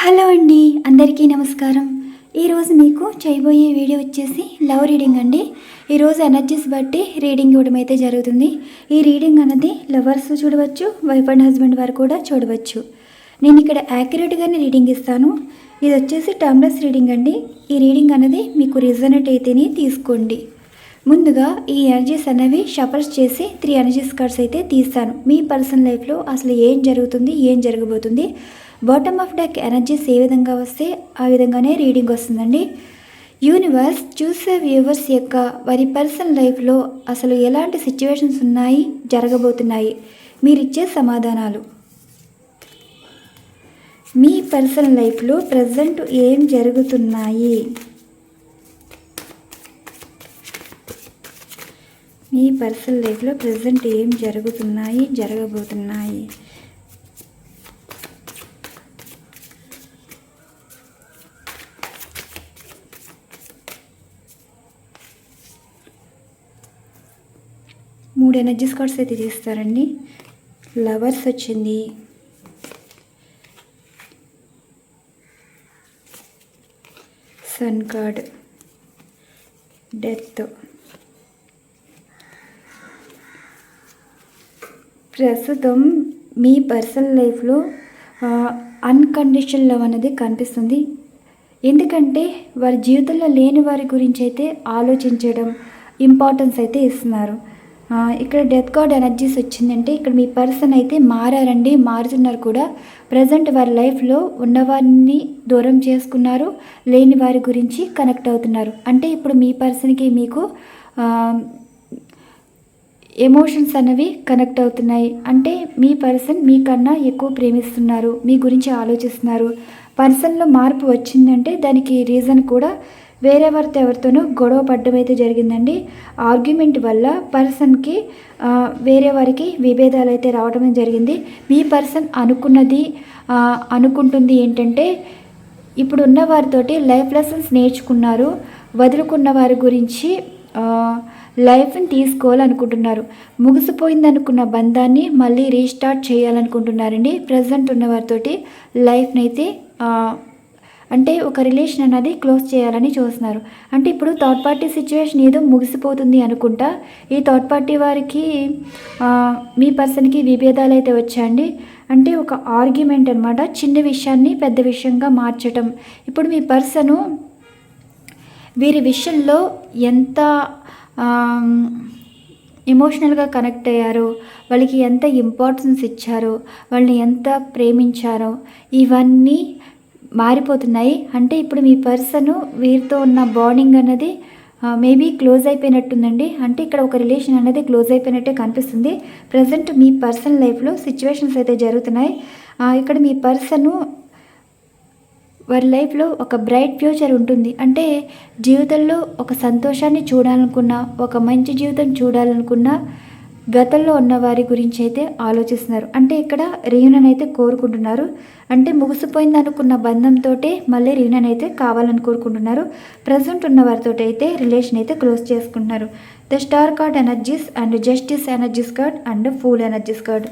Hello అండి అందరికీ నమస్కారం. ఈరోజు మీకు చేయబోయే వీడియో వచ్చేసి లవ్ రీడింగ్ అండి. ఈరోజు ఎనర్జీస్ బట్టి రీడింగ్ ఇవ్వడం అయితే జరుగుతుంది. ఈ రీడింగ్ అన్నది లవర్స్ చూడవచ్చు వైఫ్ అండ్ హస్బెండ్ వారు కూడా చూడవచ్చు. నేను ఇక్కడ యాక్యురేట్గానే రీడింగ్ ఇస్తాను. ఇది వచ్చేసి టర్మ్లెస్ రీడింగ్ అండి. ఈ రీడింగ్ అనేది మీకు రిజనెట్ అయితేనే తీసుకోండి. ముందుగా ఈ ఎనర్జీస్ అనేవి షఫల్స్ చేసి త్రీ ఎనర్జీస్ కార్డ్స్ అయితే తీస్తాను. మీ పర్సనల్ లైఫ్లో అసలు ఏం జరుగుతుంది ఏం జరగబోతుంది? బాటమ్ ఆఫ్ డెక్ ఎనర్జీస్ ఏ విధంగా వస్తే ఆ విధంగానే రీడింగ్ వస్తుందండి. యూనివర్స్ చూసే వ్యూవర్స్ యొక్క వారి పర్సనల్ లైఫ్లో అసలు ఎలాంటి సిచ్యువేషన్స్ ఉన్నాయి జరగబోతున్నాయి? మీరిచ్చే సమాధానాలు. మీ పర్సనల్ లైఫ్లో ప్రజెంట్ ఏం జరుగుతున్నాయి? మీ పర్సనల్ లైఫ్లో ప్రజెంట్ ఏం జరుగుతున్నాయి జరగబోతున్నాయి? మూడు ఎనర్జీ కార్డ్స్ అయితే తీస్తారండి లవర్స్ వచ్చింది. Sun card. డెత్. ప్రస్తుతం మీ పర్సనల్ లైఫ్లో అన్కండిషన్ లవ్ అనేది కనిపిస్తుంది. ఎందుకంటే వారి జీవితంలో లేని వారి గురించి అయితే ఆలోచించడం ఇంపార్టెన్స్ అయితే ఇస్తున్నారు. ఇక్కడ డెత్ కార్డ్ ఎనర్జీస్ వచ్చిందంటే ఇక్కడ మీ పర్సన్ అయితే మారారండి మారుతున్నారు కూడా. ప్రజెంట్ వారి లైఫ్లో ఉన్నవారిని దూరం చేసుకున్నారు లేని వారి గురించి కనెక్ట్ అవుతున్నారు. అంటే ఇప్పుడు మీ పర్సన్కి మీకు ఎమోషన్స్ అనేవి కనెక్ట్ అవుతున్నాయి. అంటే మీ పర్సన్ మీకన్నా ఎక్కువ ప్రేమిస్తున్నారు మీ గురించి ఆలోచిస్తున్నారు. పర్సన్లో మార్పు వచ్చిందంటే దానికి రీజన్ కూడా వేరే వారితో ఎవరితోనో గొడవ పడ్డం అయితే జరిగిందండి. ఆర్గ్యుమెంట్ వల్ల పర్సన్కి వేరే వారికి విభేదాలు అయితే రావడం జరిగింది. మీ పర్సన్ అనుకున్నది అనుకుంటుంది ఏంటంటే ఇప్పుడు ఉన్న వారితోటి లైఫ్ లెసన్స్ నేర్చుకున్నారు. వదులుకున్న వారి గురించి లైఫ్ని తీసుకోవాలనుకుంటున్నారు. ముగిసిపోయిందనుకున్న బంధాన్ని మళ్ళీ రీస్టార్ట్ చేయాలనుకుంటున్నారండి. ప్రజెంట్ ఉన్న వారితోటి లైఫ్ని అయితే అంటే ఒక రిలేషన్ అనేది క్లోజ్ చేయాలని చూస్తున్నారు. అంటే ఇప్పుడు థర్డ్ పార్టీ సిచ్యువేషన్ ఏదో ముగిసిపోతుంది అనుకుంటా. ఈ థర్డ్ పార్టీ వారికి మీ పర్సన్కి విభేదాలు అయితే వచ్చాయండి. అంటే ఒక ఆర్గ్యుమెంట్ అనమాట చిన్న విషయాన్ని పెద్ద విషయంగా మార్చటం. ఇప్పుడు మీ పర్సను వీరి విషయంలో ఎంత ఎమోషనల్గా కనెక్ట్ అయ్యారో. వాళ్ళకి ఎంత ఇంపార్టెన్స్ ఇచ్చారో. వాళ్ళని ఎంత ప్రేమించారో. ఇవన్నీ మారిపోతున్నాయి. అంటే ఇప్పుడు మీ పర్సన్ వీరితో ఉన్న బాండింగ్ అన్నది మేబీ క్లోజ్ అయిపోయినట్టుందండి. అంటే ఇక్కడ ఒక రిలేషన్ అనేది క్లోజ్ అయిపోయినట్టే కనిపిస్తుంది. ప్రజెంట్ మీ పర్సన్ లైఫ్లో సిచ్యువేషన్స్ అయితే జరుగుతున్నాయి. ఇక్కడ మీ పర్సను వారి లైఫ్లో ఒక బ్రైట్ ఫ్యూచర్ ఉంటుంది. అంటే జీవితంలో ఒక సంతోషాన్ని చూడాలనుకున్నా ఒక మంచి జీవితం చూడాలనుకున్నా గతంలో ఉన్న వారి గురించి అయితే ఆలోచిస్తున్నారు. అంటే ఇక్కడ రీయూనియన్ అయితే కోరుకుంటున్నారు. అంటే ముగిసిపోయింది అనుకున్న బంధంతో మళ్ళీ రీయూనియన్ అయితే కావాలని కోరుకుంటున్నారు. ప్రజెంట్ ఉన్న వారితో అయితే రిలేషన్ అయితే క్లోజ్ చేసుకుంటున్నారు. The star card energies and justice energies card and fool energies card.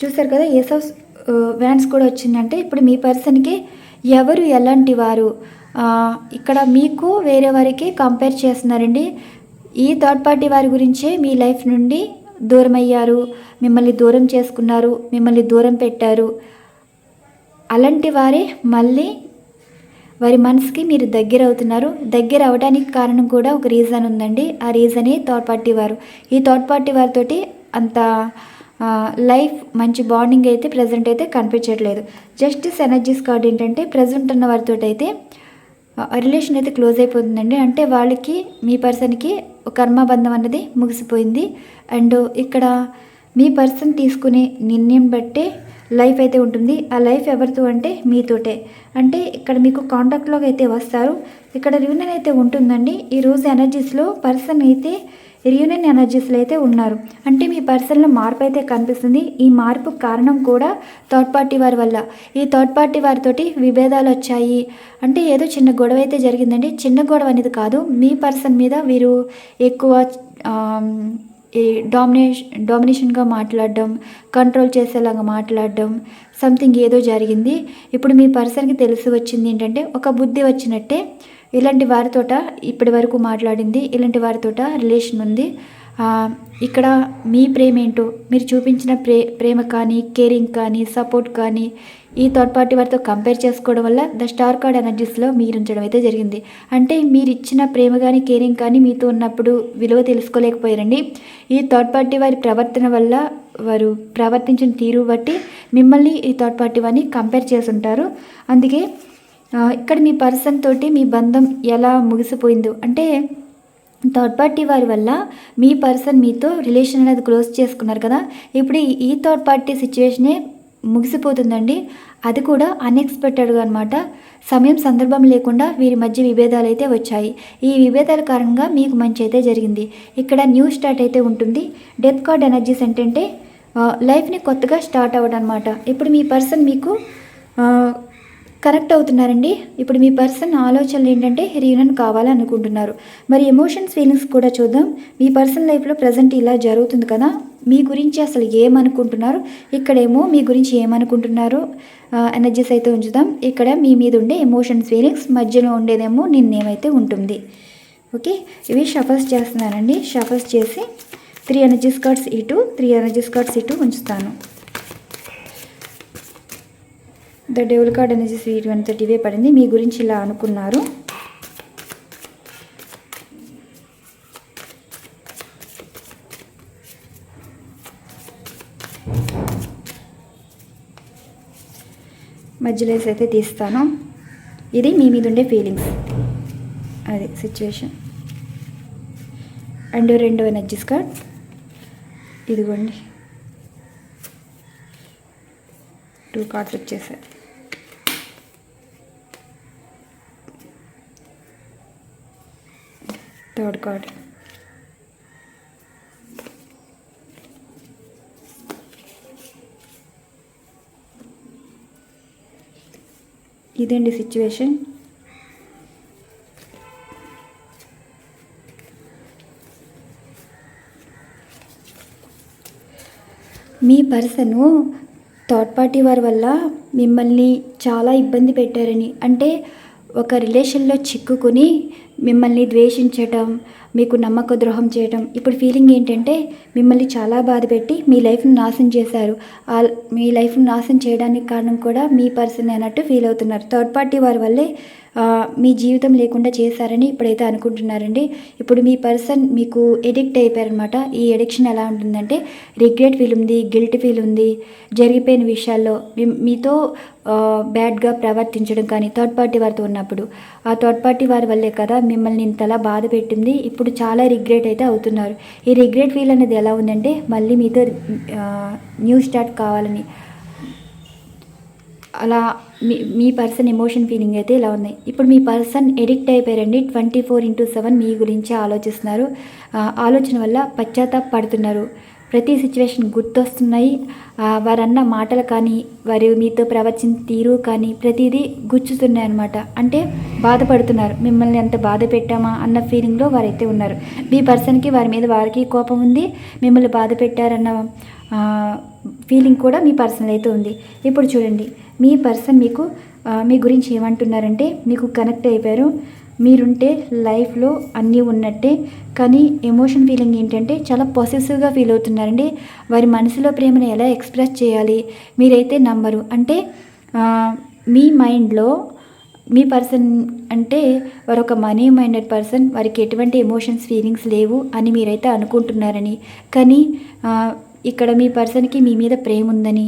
చూసారు కదా ఏస్ ఆఫ్ వ్యాన్స్ కూడా వచ్చిందంటే ఇప్పుడు మీ పర్సన్కి ఎవరు ఎలాంటి వారు? ఇక్కడ మీకు వేరే వారికి కంపేర్ చేస్తున్నారండి. ఈ థర్డ్ పార్టీ వారి గురించే మీ లైఫ్ నుండి దూరం అయ్యారు మిమ్మల్ని దూరం చేసుకున్నారు మిమ్మల్ని దూరం పెట్టారు. అలాంటి వారే మళ్ళీ వారి మనసుకి మీరు దగ్గర అవుతున్నారు. దగ్గర అవడానికి కారణం కూడా ఒక రీజన్ ఉందండి. ఆ రీజనే థర్డ్ పార్టీ వారు. ఈ థర్డ్ పార్టీ వారితోటి అంత లైఫ్ మంచి బాండింగ్ అయితే ప్రజెంట్ అయితే కనిపించట్లేదు. జస్టిస్ ఎనర్జీస్ కార్డ్ ఏంటంటే ప్రజెంట్ ఉన్న వారితో అయితే రిలేషన్ అయితే క్లోజ్ అయిపోతుందండి. అంటే వాళ్ళకి మీ పర్సన్కి కర్మబంధం అన్నది ముగిసిపోయింది. అండ్ ఇక్కడ మీ పర్సన్ తీసుకునే నిర్ణయం బట్టే లైఫ్ అయితే ఉంటుంది. ఆ లైఫ్ ఎవరితో అంటే మీతోటే. అంటే ఇక్కడ మీకు కాంటాక్ట్లోకి అయితే వస్తారు. ఇక్కడ రియూనియన్ అయితే ఉంటుందండి. ఈ రోజు ఎనర్జీస్లో పర్సన్ అయితే రియూనియన్ ఎనర్జీస్లో అయితే ఉన్నారు. అంటే మీ పర్సన్లో మార్పు అయితే కనిపిస్తుంది. ఈ మార్పు కారణం కూడా థర్డ్ పార్టీ వారి వల్ల. ఈ థర్డ్ పార్టీ వారితోటి విభేదాలు వచ్చాయి. అంటే ఏదో చిన్న గొడవ అయితే జరిగిందండి. చిన్న గొడవ అనేది కాదు. మీ పర్సన్ మీద వీరు ఎక్కువ ఈ డామినేషన్ డామినేషన్గా మాట్లాడడం కంట్రోల్ చేసేలాగా మాట్లాడడం సంథింగ్ ఏదో జరిగింది. ఇప్పుడు మీ పర్సన్కి తెలిసి వచ్చింది ఏంటంటే ఒక బుద్ధి వచ్చినట్టే ఇలాంటి వారితోట ఇప్పటి వరకు మాట్లాడింది ఇలాంటి వారితోట రిలేషన్ ఉంది. ఇక్కడ మీ ప్రేమ ఏంటో మీరు చూపించిన ప్రే ప్రేమ కానీ కేరింగ్ కానీ సపోర్ట్ కానీ ఈ థర్డ్ పార్టీ వారితో కంపేర్ చేసుకోవడం వల్ల ద స్టార్ కార్డ్ ఎనర్జీస్లో మీరు ఉంచడం అయితే జరిగింది. అంటే మీరు ఇచ్చిన ప్రేమ కానీ కేరింగ్ కానీ మీతో ఉన్నప్పుడు విలువ తెలుసుకోలేకపోయారండి. ఈ థర్డ్ పార్టీ వారి ప్రవర్తన వల్ల వారు ప్రవర్తించిన తీరు బట్టి మిమ్మల్ని ఈ థర్డ్ పార్టీ వారిని కంపేర్ చేసుంటారు అందుకే ఇక్కడ మీ పర్సన్ తోటి మీ బంధం ఎలా ముగిసిపోయిందో. అంటే థర్డ్ పార్టీ వారి వల్ల మీ పర్సన్ మీతో రిలేషన్ అనేది క్లోజ్ చేసుకున్నారు కదా. ఇప్పుడు ఈ- థర్డ్ పార్టీ సిచ్యువేషనే ముగిసిపోతుందండి. అది కూడా అన్ఎక్స్పెక్టెడ్గా అనమాట సమయం సందర్భం లేకుండా వీరి మధ్య విభేదాలు అయితే వచ్చాయి. ఈ విభేదాల కారణంగా మీకు మంచి అయితే జరిగింది. ఇక్కడ న్యూ స్టార్ట్ అయితే ఉంటుంది. డెత్ కార్డ్ ఎనర్జీస్ ఏంటంటే లైఫ్ని కొత్తగా స్టార్ట్ అవ్వడం అనమాట ఇప్పుడు మీ పర్సన్ మీకు కనెక్ట్ అవుతున్నారండి. ఇప్పుడు మీ పర్సన్ ఆలోచనలు ఏంటంటే రీయూనియన్ కావాలనుకుంటున్నారు. మరి ఎమోషన్స్ ఫీలింగ్స్ కూడా చూద్దాం. మీ పర్సన్ లైఫ్లో ప్రజెంట్ ఇలా జరుగుతుంది కదా. మీ గురించి అసలు ఏమనుకుంటున్నారు? ఇక్కడేమో మీ గురించి ఏమనుకుంటున్నారు? ఎనర్జీస్ అయితే ఉంచుదాం. ఇక్కడ మీ మీద ఉండే ఎమోషన్స్ ఫీలింగ్స్ మధ్యలో ఉండేదేమో నిన్నేమైతే ఉంటుంది. ఓకే? ఇవి షఫల్స్ చేస్తున్నానండి. షఫల్స్ చేసి త్రీ ఎనర్జీస్ కార్డ్స్ ఇటు త్రీ ఎనర్జీస్ కార్డ్స్ ఇటు ఉంచుతాను. ద డెవల్ కార్డ్ అనేది స్వీట్ వన్ థర్టీవే పడింది. మీ గురించి ఇలా అనుకున్నారు. మధ్యలో అయితే తీస్తాను ఇది మీ మీద ఉండే ఫీలింగ్స్ అది సిచ్యువేషన్ అండ్ రెండో ఎనర్జీస్ కార్డ్. ఇదిగోండి. టూ కార్డ్స్ వచ్చేసాయి. Third card. ఇదండి సిచ్యువేషన్ మీ పర్సను థర్డ్ పార్టీ వారి వల్ల మిమ్మల్ని చాలా ఇబ్బంది పెట్టారని అంటే ఒక రిలేషన్లో చిక్కుకుని మిమ్మల్ని ద్వేషించటం మీకు నమ్మక ద్రోహం చేయటం ఇప్పుడు ఫీలింగ్ ఏంటంటే మిమ్మల్ని చాలా బాధ పెట్టి మీ లైఫ్ను నాశనం చేశారు. ఆ మీ లైఫ్ను నాశనం చేయడానికి కారణం కూడా మీ పర్సన్ అన్నట్టు ఫీల్ అవుతున్నారు. థర్డ్ పార్టీ వారి వల్లే మీ జీవితం లేకుండా చేశారని ఇప్పుడైతే అనుకుంటున్నారండి. ఇప్పుడు మీ పర్సన్ మీకు ఎడిక్ట్ అయిపోయారనమాట ఈ ఎడిక్షన్ ఎలా ఉంటుందంటే రిగ్రెట్ ఫీల్ ఉంది గిల్ట్ ఫీల్ ఉంది జరిగిపోయిన విషయాల్లో మీతో బ్యాడ్గా ప్రవర్తించడం కానీ థర్డ్ పార్టీ వారితో ఉన్నప్పుడు. ఆ థర్డ్ పార్టీ వారి వల్లే కదా మిమ్మల్ని ఇంతలా బాధ పెట్టింది. ఇప్పుడు చాలా రిగ్రెట్ అయితే అవుతున్నారు. ఈ రిగ్రెట్ ఫీల్ అనేది ఎలా ఉందంటే మళ్ళీ మీతో న్యూ స్టార్ట్ కావాలని. అలా మీ మీ పర్సన్ ఎమోషన్ ఫీలింగ్ అయితే ఇలా ఉంది. ఇప్పుడు మీ పర్సన్ ఎడిక్ట్ అయిపోయారండి. ట్వంటీ ఫోర్ ఇంటూ సెవెన్ మీ గురించి ఆలోచిస్తున్నారు. ఆలోచన వల్ల పశ్చాత్తాప పడుతున్నారు ప్రతి సిచ్యువేషన్ గుర్తొస్తున్నాయి. వారన్న మాటలు కానీ వారు మీతో ప్రవచించిన తీరు కానీ ప్రతిదీ గుచ్చుతున్నాయి అనమాట అంటే బాధపడుతున్నారు. మిమ్మల్ని ఎంత బాధ పెట్టామా అన్న ఫీలింగ్లో వారైతే ఉన్నారు. మీ పర్సన్కి వారి మీద వారికి కోపం ఉంది. మిమ్మల్ని బాధ పెట్టారన్న ఫీలింగ్ కూడా మీ పర్సన్ అయితే ఉంది. ఇప్పుడు చూడండి. మీ పర్సన్ మీకు మీ గురించి ఏమంటున్నారంటే మీకు కనెక్ట్ అయిపోయారు. మీరుంటే లైఫ్లో అన్నీ ఉన్నట్టే. కానీ ఎమోషన్ ఫీలింగ్ ఏంటంటే చాలా పాజిటివ్గా ఫీల్ అవుతున్నారండి. వారి మనసులో ప్రేమను ఎలా ఎక్స్ప్రెస్ చేయాలి? మీరైతే నమ్మరు అంటే మీ మైండ్లో మీ పర్సన్ అంటే వారు ఒక మనీ మైండెడ్ పర్సన్ వారికి ఎటువంటి ఎమోషన్స్ ఫీలింగ్స్ లేవు అని మీరైతే అనుకుంటున్నారని. కానీ ఇక్కడ మీ పర్సన్కి మీ మీద ప్రేమ ఉందని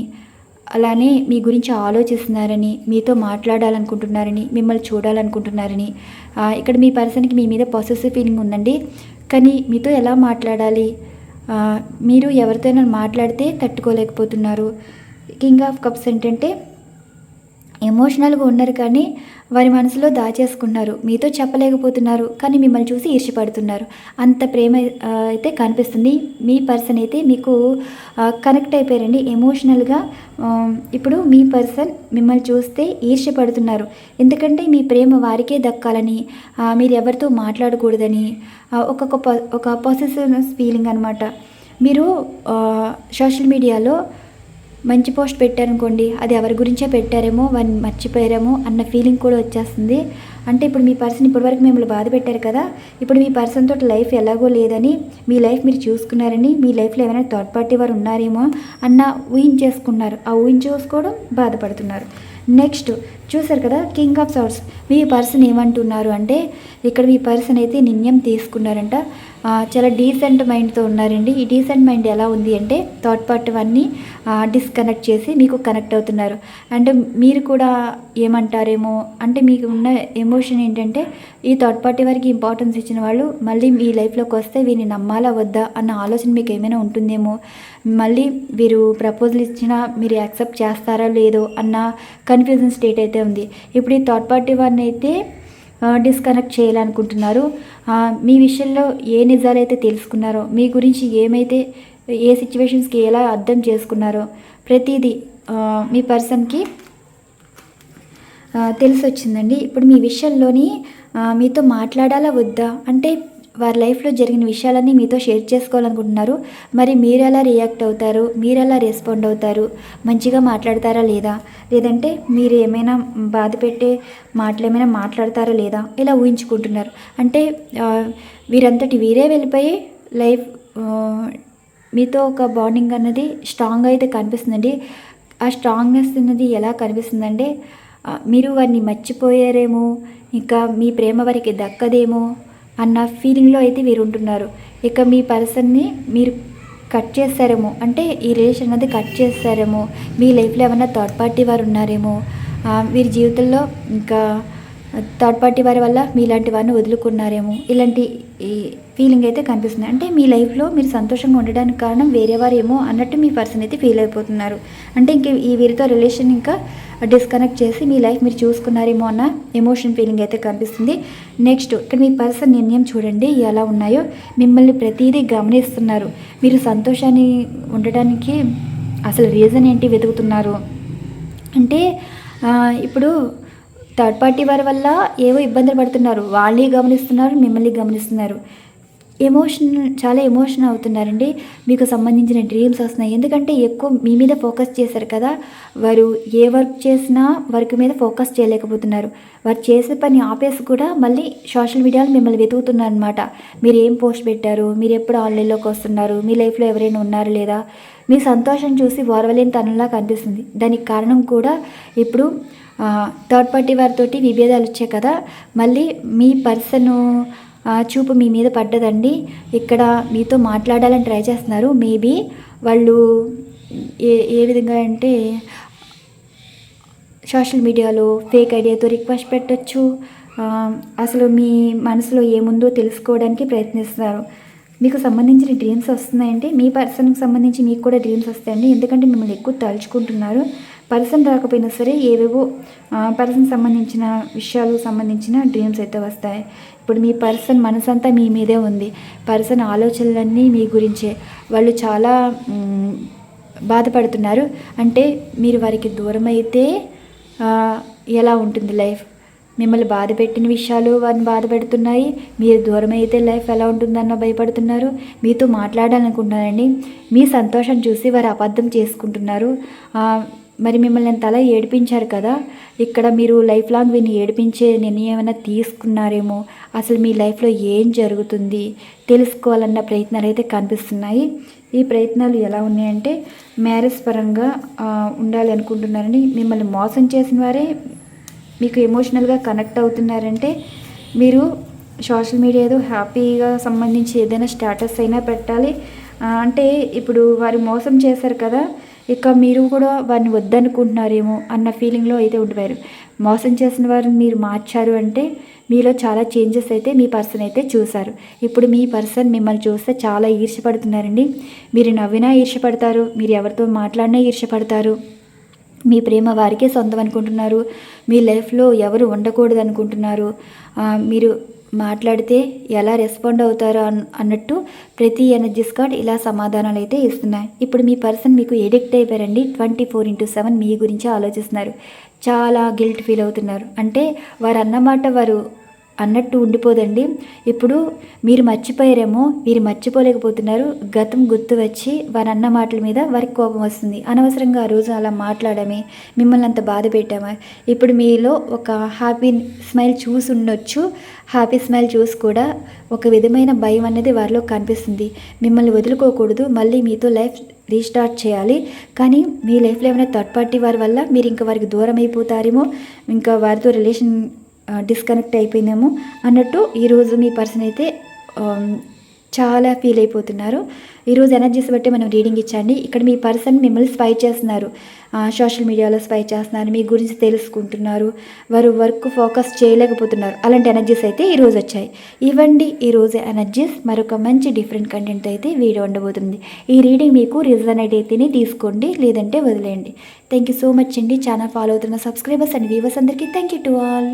అలానే మీ గురించి ఆలోచిస్తున్నారని మీతో మాట్లాడాలనుకుంటున్నారని మిమ్మల్ని చూడాలనుకుంటున్నారని ఇక్కడ మీ పర్సన్కి మీ మీద పాజిటివ్ ఫీలింగ్ ఉందండి. కానీ మీతో ఎలా మాట్లాడాలి? మీరు ఎవరితోనైనా మాట్లాడితే తట్టుకోలేకపోతున్నారు. కింగ్ ఆఫ్ కప్స్ ఏంటంటే ఎమోషనల్గా ఉన్నారు కానీ వారి మనసులో దాచేసుకున్నారు. మీతో చెప్పలేకపోతున్నారు కానీ మిమ్మల్ని చూసి ఈర్షపడుతున్నారు అంత ప్రేమ అయితే కనిపిస్తుంది. మీ పర్సన్ అయితే మీకు కనెక్ట్ అయిపోయారండి. ఎమోషనల్గా ఇప్పుడు మీ పర్సన్ మిమ్మల్ని చూస్తే ఈర్ష్యపడుతున్నారు. ఎందుకంటే మీ ప్రేమ వారికే దక్కాలని మీరు ఎవరితో మాట్లాడకూడదని ఒక్కొక్క ప- ఒక పొసెసివ్నెస్ ఫీలింగ్ అనమాట మీరు సోషల్ మీడియాలో మంచి పోస్ట్ పెట్టారనుకోండి అది ఎవరి గురించే పెట్టారేమో వారిని మర్చిపోయారేమో అన్న ఫీలింగ్ కూడా వచ్చేస్తుంది. అంటే ఇప్పుడు మీ పర్సన్ ఇప్పటివరకు మిమ్మల్ని బాధ పెట్టారు కదా ఇప్పుడు మీ పర్సన్ తోటి లైఫ్ ఎలాగో లేదని మీ లైఫ్ మీరు చూసుకున్నారని మీ లైఫ్లో ఏమైనా థర్డ్ పార్టీ వారు ఉన్నారేమో అన్న ఊహించేసుకున్నారు. ఆ ఊహించేసుకోవడం బాధపడుతున్నారు. నెక్స్ట్ చూసారు కదా కింగ్ ఆఫ్ సౌర్స్ మీ పర్సన్ ఏమంటున్నారు అంటే ఇక్కడ మీ పర్సన్ అయితే నిర్ణయం తీసుకున్నారంట. చాలా డీసెంట్ మైండ్తో ఉన్నారండి. ఈ డీసెంట్ మైండ్ ఎలా ఉంది అంటే థాట్ పార్ట్ అన్నీ డిస్కనెక్ట్ చేసి మీకు కనెక్ట్ అవుతున్నారు. అంటే మీరు కూడా ఏమంటారేమో అంటే మీకు ఉన్న ఎమోషన్ ఏంటంటే ఈ థర్డ్ పార్టీ వారికి ఇంపార్టెన్స్ ఇచ్చిన వాళ్ళు మళ్ళీ మీ లైఫ్లోకి వస్తే వీరిని నమ్మాలా వద్దా అన్న ఆలోచన మీకు ఏమైనా ఉంటుందేమో మళ్ళీ వీరు ప్రపోజల్ ఇచ్చినా మీరు యాక్సెప్ట్ చేస్తారా లేదో అన్న కన్ఫ్యూజన్ స్టేట్ అయితే ఉంది. ఇప్పుడు ఈ థర్డ్ పార్టీ వారిని అయితే డిస్కనెక్ట్ చేయాలనుకుంటున్నారు. మీ విషయంలో ఏ నిజాలైతే తెలుసుకున్నారో మీ గురించి ఏమైతే ఏ సిచ్యువేషన్స్కి ఎలా అర్థం చేసుకున్నారో ప్రతిదీ మీ పర్సన్కి తెలిసి వచ్చిందండి ఇప్పుడు మీ విషయంలోని మీతో మాట్లాడాలా వద్దా? అంటే వారి లైఫ్లో జరిగిన విషయాలన్నీ మీతో షేర్ చేసుకోవాలనుకుంటున్నారు. మరి మీరు ఎలా రియాక్ట్ అవుతారు? మీరు ఎలా రెస్పాండ్ అవుతారు? మంచిగా మాట్లాడతారా లేదా? లేదంటే మీరు ఏమైనా బాధ పెట్టే మాటలు ఏమైనా మాట్లాడతారా లేదా? ఇలా ఊహించుకుంటున్నారు. అంటే వీరంతటి వీరే వెళ్ళిపోయి లైఫ్ మీతో ఒక బాండింగ్ అన్నది స్ట్రాంగ్ అయితే కనిపిస్తుందండి. ఆ స్ట్రాంగ్నెస్ అన్నది ఎలా కనిపిస్తుందంటే మీరు వారిని మర్చిపోయారేమో ఇంకా మీ ప్రేమ వారికి దక్కదేమో అన్న ఫీలింగ్లో అయితే వీరు ఉంటున్నారు ఇక మీ పర్సన్ని మీరు కట్ చేస్తారేమో అంటే ఈ రిలేషన్ అనేది కట్ చేస్తారేమో మీ లైఫ్లో ఏమైనా థర్డ్ పార్టీ వారు ఉన్నారేమో వీరి జీవితంలో ఇంకా థర్డ్ పార్టీ వారి వల్ల మీలాంటి వారిని వదులుకున్నారేమో. ఇలాంటి ఈ ఫీలింగ్ అయితే కనిపిస్తుంది. అంటే మీ లైఫ్లో మీరు సంతోషంగా ఉండడానికి కారణం వేరే వారు ఏమో అన్నట్టు మీ పర్సన్ అయితే ఫీల్ అయిపోతున్నారు. అంటే ఇంక ఈ వీరితో రిలేషన్ ఇంకా డిస్కనెక్ట్ చేసి మీ లైఫ్ మీరు చూసుకున్నారేమో అన్న ఎమోషన్ ఫీలింగ్ అయితే కనిపిస్తుంది. నెక్స్ట్ ఇక్కడ మీ పర్సన్ నిర్ణయం చూడండి ఎలా ఉన్నాయో. మిమ్మల్ని ప్రతిదీ గమనిస్తున్నారు. మీరు సంతోషాన్ని ఉండడానికి అసలు రీజన్ ఏంటి వెతుకుతున్నారు? అంటే ఇప్పుడు థర్డ్ పార్టీ వారి వల్ల ఏవో ఇబ్బందులు పడుతున్నారు. వాళ్ళే గమనిస్తున్నారు మిమ్మల్ని గమనిస్తున్నారు. ఎమోషన్ చాలా ఎమోషన్ అవుతున్నారండి. మీకు సంబంధించిన డ్రీమ్స్ వస్తున్నాయి. ఎందుకంటే ఎక్కువ మీ మీద ఫోకస్ చేశారు కదా వారు ఏ వర్క్ చేసినా వర్క్ మీద ఫోకస్ చేయలేకపోతున్నారు. వారు చేసే పని ఆపేసి కూడా మళ్ళీ సోషల్ మీడియాలో మిమ్మల్ని వెతుకుతున్నారు అనమాట మీరు ఏం పోస్ట్ పెట్టారు? మీరు ఎప్పుడు ఆన్లైన్లోకి వస్తున్నారు? మీ లైఫ్లో ఎవరైనా ఉన్నారు లేదా? మీ సంతోషం చూసి ఓర్వలేని తనంలా కనిపిస్తుంది దానికి కారణం కూడా ఇప్పుడు థర్డ్ పార్టీ వారితోటి విభేదాలు వచ్చాయి కదా. మళ్ళీ మీ పర్సన్ చూపు మీ మీద పడ్డదండి. ఇక్కడ మీతో మాట్లాడాలని ట్రై చేస్తున్నారు. మేబీ వాళ్ళు ఏ ఏ విధంగా అంటే సోషల్ మీడియాలో ఫేక్ ఐడియాతో రిక్వెస్ట్ పెట్టచ్చు. అసలు మీ మనసులో ఏముందో తెలుసుకోవడానికి ప్రయత్నిస్తున్నారు. మీకు సంబంధించిన డ్రీమ్స్ వస్తున్నాయంటే మీ పర్సన్కి సంబంధించి మీకు కూడా డ్రీమ్స్ వస్తాయండి. ఎందుకంటే మిమ్మల్ని ఎక్కువ తలుచుకుంటున్నారు. పర్సన్ రాకపోయినా సరే ఏవేవో పర్సన్ సంబంధించిన విషయాలు సంబంధించిన డ్రీమ్స్ అయితే వస్తాయి. ఇప్పుడు మీ పర్సన్ మనసంతా మీ మీదే ఉంది. పర్సన్ ఆలోచనలన్నీ మీ గురించే. వాళ్ళు చాలా బాధపడుతున్నారు. అంటే మీరు వారికి దూరం అయితే ఎలా ఉంటుంది లైఫ్? మిమ్మల్ని బాధ పెట్టిన విషయాలు వారిని బాధ పెడుతున్నాయి. మీరు దూరం అయితే లైఫ్ ఎలా ఉంటుందన్న భయపడుతున్నారు. మీతో మాట్లాడాలనుకుంటున్నారండి. మీ సంతోషం చూసి వారు అబద్ధం చేసుకుంటున్నారు. మరి మిమ్మల్ని అంత అలా ఏడిపించారు కదా. ఇక్కడ మీరు లైఫ్ లాంగ్ విని ఏడిపించే నిర్ణయం ఏమైనా తీసుకున్నారేమో. అసలు మీ లైఫ్లో ఏం జరుగుతుంది? తెలుసుకోవాలన్న ప్రయత్నాలు అయితే కనిపిస్తున్నాయి. ఈ ప్రయత్నాలు ఎలా ఉన్నాయంటే మ్యారేజ్ పరంగా ఉండాలి అనుకుంటున్నారని మిమ్మల్ని మోసం చేసిన వారే మీకు ఎమోషనల్గా కనెక్ట్ అవుతున్నారంటే మీరు సోషల్ మీడియా ఏదో హ్యాపీగా సంబంధించి ఏదైనా స్టేటస్ అయినా పెట్టాలి. అంటే ఇప్పుడు వారు మోసం చేశారు కదా ఇక మీరు కూడా వారిని వద్దనుకుంటున్నారేమో అన్న ఫీలింగ్లో అయితే ఉండిపోయారు. మోసం చేసిన వారిని మీరు మార్చారు అంటే మీలో చాలా చేంజెస్ అయితే మీ పర్సన్ అయితే చూశారు. ఇప్పుడు మీ పర్సన్ మిమ్మల్ని చూస్తే చాలా ఈర్షపడుతున్నారండి మీరు నవ్వినా ఈర్షపడతారు మీరు ఎవరితో మాట్లాడినా ఈర్షపడతారు మీ ప్రేమ వారికే సొంతం అనుకుంటున్నారు. మీ లైఫ్లో ఎవరు ఉండకూడదు అనుకుంటున్నారు మీరు మాట్లాడితే ఎలా రెస్పాండ్ అవుతారో అన్ అన్నట్టు ప్రతి ఎనర్జీస్ కార్డ్ ఇలా సమాధానాలు అయితే ఇస్తున్నాయి. ఇప్పుడు మీ పర్సన్ మీకు ఎడిక్ట్ అయిపోయారండి. ట్వంటీ ఫోర్ ఇంటూ సెవెన్ మీ గురించి ఆలోచిస్తున్నారు. చాలా గిల్ట్ ఫీల్ అవుతున్నారు. అంటే వారు అన్నమాట వారు అన్నట్టు ఉండిపోదండి. ఇప్పుడు మీరు మర్చిపోయారేమో మీరు మర్చిపోలేకపోతున్నారు. గతం గుర్తు వచ్చి వారు అన్న మాటల మీద వారికి కోపం వస్తుంది. అనవసరంగా ఆ రోజు అలా మాట్లాడమే మిమ్మల్ని అంత బాధ పెట్టామా? ఇప్పుడు మీలో ఒక హ్యాపీ స్మైల్ చూసి ఉండొచ్చు. హ్యాపీ స్మైల్ చూసి కూడా ఒక విధమైన భయం అనేది వారిలో కనిపిస్తుంది. మిమ్మల్ని వదులుకోకూడదు. మళ్ళీ మీతో లైఫ్ రీస్టార్ట్ చేయాలి. కానీ మీ లైఫ్లో ఏమైనా థర్డ్ పార్టీ వారి వల్ల మీరు ఇంకా వారికి దూరం అయిపోతారేమో ఇంకా వారితో రిలేషన్ డిస్కనెక్ట్ అయిపోయినాము అన్నట్టు ఈరోజు మీ పర్సన్ అయితే చాలా ఫీల్ అయిపోతున్నారు. ఈరోజు ఎనర్జీస్ బట్టి మనం రీడింగ్ ఇచ్చండి. ఇక్కడ మీ పర్సన్ మిమ్మల్ని స్పై చేస్తున్నారు. సోషల్ మీడియాలో స్పై చేస్తున్నారు. మీ గురించి తెలుసుకుంటున్నారు. వారు వర్క్ ఫోకస్ చేయలేకపోతున్నారు. అలాంటి ఎనర్జీస్ అయితే ఈరోజు వచ్చాయి. ఇవ్వండి ఈరోజు ఎనర్జీస్ మరొక మంచి డిఫరెంట్ కంటెంట్ అయితే వీడియో ఉండబోతుంది. ఈ రీడింగ్ మీకు రిజనైట్ అయితేనే తీసుకోండి లేదంటే వదిలేయండి. థ్యాంక్ యూ సో మచ్ అండి. ఛానల్ ఫాలో అవుతున్న సబ్స్క్రైబర్స్ అండ్ వ్యూవర్స్ అందరికీ థ్యాంక్ యూ టు ఆల్